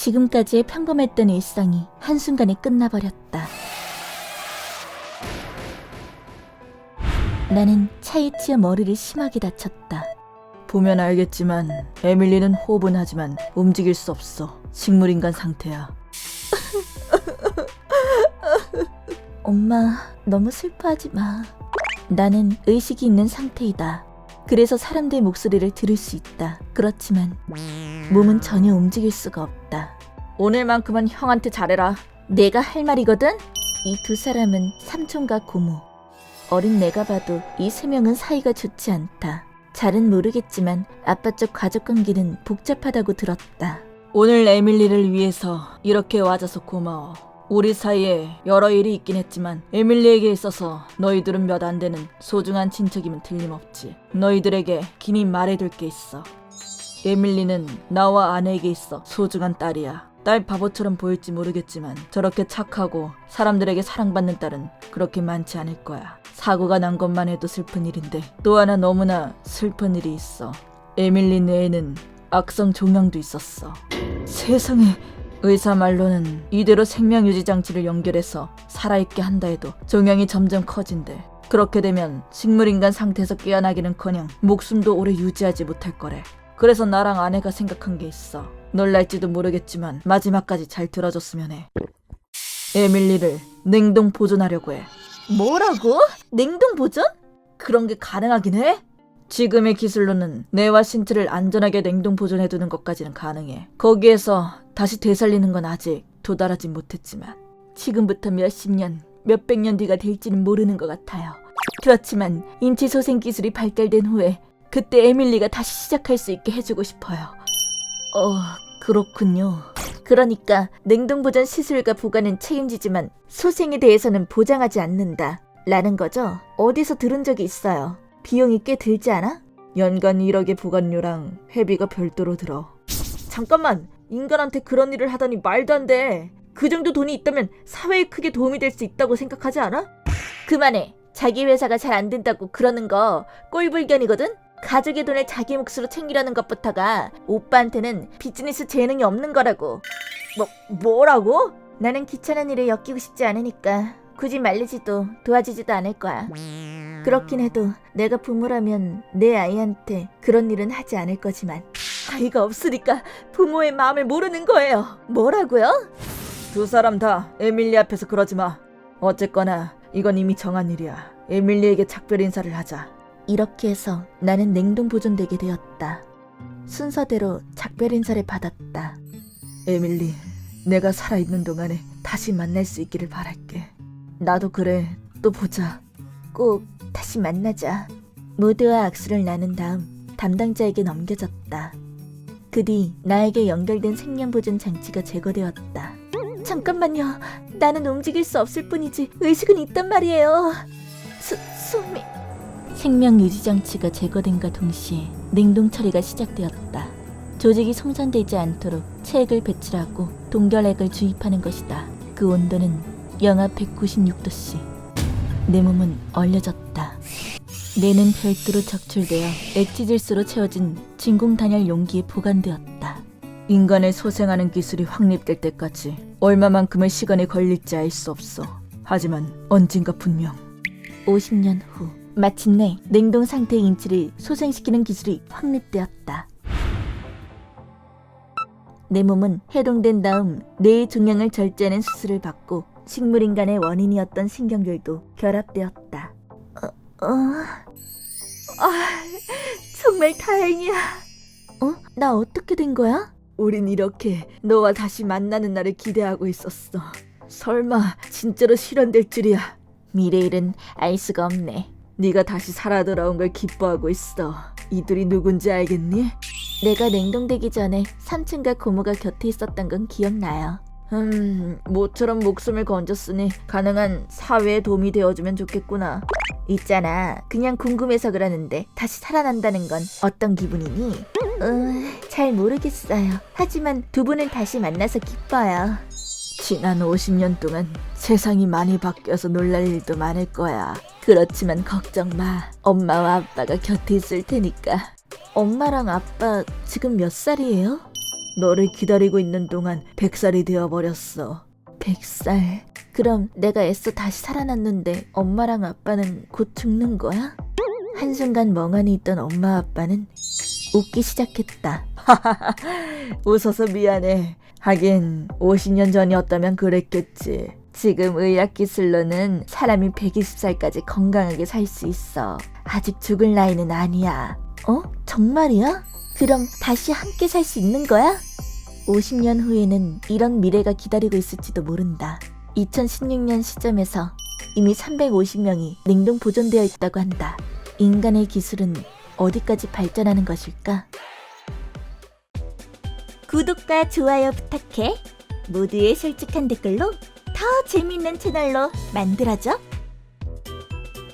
지금까지의 평범했던 일상이 한순간에 끝나버렸다. 나는 차에 치여 머리를 심하게 다쳤다. 보면 알겠지만 에밀리는 호분하지만 움직일 수 없어. 식물인간 상태야. 엄마, 너무 슬퍼하지 마. 나는 의식이 있는 상태이다. 그래서 사람들의 목소리를 들을 수 있다. 그렇지만 몸은 전혀 움직일 수가 없다. 오늘만큼은 형한테 잘해라. 내가 할 말이거든? 이 두 사람은 삼촌과 고모. 어린 내가 봐도 이 세 명은 사이가 좋지 않다. 잘은 모르겠지만 아빠 쪽 가족 관계는 복잡하다고 들었다. 오늘 에밀리를 위해서 이렇게 와줘서 고마워. 우리 사이에 여러 일이 있긴 했지만 에밀리에게 있어서 너희들은 몇 안 되는 소중한 친척이면 틀림없지. 너희들에게 긴히 말해둘 게 있어. 에밀리는 나와 아내에게 있어 소중한 딸이야. 딸 바보처럼 보일지 모르겠지만 저렇게 착하고 사람들에게 사랑받는 딸은 그렇게 많지 않을 거야. 사고가 난 것만 해도 슬픈 일인데 또 하나 너무나 슬픈 일이 있어. 에밀리 뇌에는 악성 종양도 있었어. 세상에 의사 말로는 이대로 생명 유지 장치를 연결해서 살아있게 한다 해도 종양이 점점 커진대. 그렇게 되면 식물인간 상태에서 깨어나기는커녕 목숨도 오래 유지하지 못할 거래. 그래서 나랑 아내가 생각한 게 있어. 놀랄지도 모르겠지만 마지막까지 잘 들어줬으면 해. 에밀리를 냉동 보존하려고 해. 뭐라고? 냉동 보존? 그런 게 가능하긴 해? 지금의 기술로는 뇌와 신체를 안전하게 냉동 보존해두는 것까지는 가능해. 거기에서 다시 되살리는 건 아직 도달하진 못했지만 지금부터 몇십 년, 몇백 년 뒤가 될지는 모르는 것 같아요. 그렇지만 인체 소생 기술이 발달된 후에 그때 에밀리가 다시 시작할 수 있게 해주고 싶어요. 어, 그렇군요. 그러니까 냉동 보존 시술과 보관은 책임지지만 소생에 대해서는 보장하지 않는다. 라는 거죠. 어디서 들은 적이 있어요. 비용이 꽤 들지 않아? 연간 1억의 보관료랑 회비가 별도로 들어. 잠깐만, 인간한테 그런 일을 하다니 말도 안 돼. 그 정도 돈이 있다면 사회에 크게 도움이 될 수 있다고 생각하지 않아? 그만해. 자기 회사가 잘 안 된다고 그러는 거 꼴불견이거든? 가족의 돈을 자기 몫으로 챙기려는 것부터가 오빠한테는 비즈니스 재능이 없는 거라고. 뭐, 뭐라고? 나는 귀찮은 일에 엮이고 싶지 않으니까 굳이 말리지도 도와주지도 않을 거야. 그렇긴 해도 내가 부모라면 내 아이한테 그런 일은 하지 않을 거지만 아이가 없으니까 부모의 마음을 모르는 거예요. 뭐라고요? 두 사람 다 에밀리 앞에서 그러지 마. 어쨌거나 이건 이미 정한 일이야. 에밀리에게 작별 인사를 하자. 이렇게 해서 나는 냉동 보존되게 되었다. 순서대로 작별 인사를 받았다. 에밀리, 내가 살아있는 동안에 다시 만날 수 있기를 바랄게. 나도 그래. 또 보자. 꼭 다시 만나자. 모두와 악수를 나눈 다음 담당자에게 넘겨졌다. 그 뒤 나에게 연결된 생명보존 장치가 제거되었다. 잠깐만요. 나는 움직일 수 없을 뿐이지 의식은 있단 말이에요. 수, 숨이... 생명 유지 장치가 제거된과 동시에 냉동 처리가 시작되었다. 조직이 송산되지 않도록 체액을 배출하고 동결액을 주입하는 것이다. 그 온도는 영하 196도씨. 내 몸은 얼려졌다. 뇌는 별도로 적출되어 액체질소로 채워진 진공 단열 용기에 보관되었다. 인간을 소생하는 기술이 확립될 때까지 얼마만큼의 시간이 걸릴지 알 수 없어. 하지만 언젠가 분명 50년 후 마침내 냉동 상태의 인체를 소생시키는 기술이 확립되었다. 내 몸은 해동된 다음 뇌의 종양을 절제하는 수술을 받고 식물인간의 원인이었던 신경들도 결합되었다. 어, 어... 아, 정말 다행이야. 어? 나 어떻게 된 거야? 우린 이렇게 너와 다시 만나는 날을 기대하고 있었어. 설마 진짜로 실현될 줄이야. 미래 일은 알 수가 없네. 네가 다시 살아 돌아온 걸 기뻐하고 있어. 이들이 누군지 알겠니? 내가 냉동되기 전에 삼촌과 고모가 곁에 있었던 건 기억나요. 음, 모처럼 목숨을 건졌으니 가능한 사회에 도움이 되어주면 좋겠구나. 있잖아. 그냥 궁금해서 그러는데 다시 살아난다는 건 어떤 기분이니? 어, 잘 모르겠어요. 하지만 두 분을 다시 만나서 기뻐요. 지난 50년 동안 세상이 많이 바뀌어서 놀랄 일도 많을 거야. 그렇지만 걱정 마. 엄마와 아빠가 곁에 있을 테니까. 엄마랑 아빠 지금 몇 살이에요? 너를 기다리고 있는 동안 100살이 되어버렸어. 100살. 그럼 내가 애써 다시 살아났는데 엄마랑 아빠는 곧 죽는 거야? 한순간 멍하니 있던 엄마 아빠는 웃기 시작했다. 웃어서 미안해. 하긴 50년 전이었다면 그랬겠지. 지금 의학 기술로는 사람이 120살까지 건강하게 살 수 있어. 아직 죽을 나이는 아니야. 어? 정말이야? 그럼 다시 함께 살 수 있는 거야? 50년 후에는 이런 미래가 기다리고 있을지도 모른다. 2016년 시점에서 이미 350명이 냉동 보존되어 있다고 한다. 인간의 기술은 어디까지 발전하는 것일까? 구독과 좋아요 부탁해. 모두의 솔직한 댓글로 더 재미있는 채널로 만들어줘.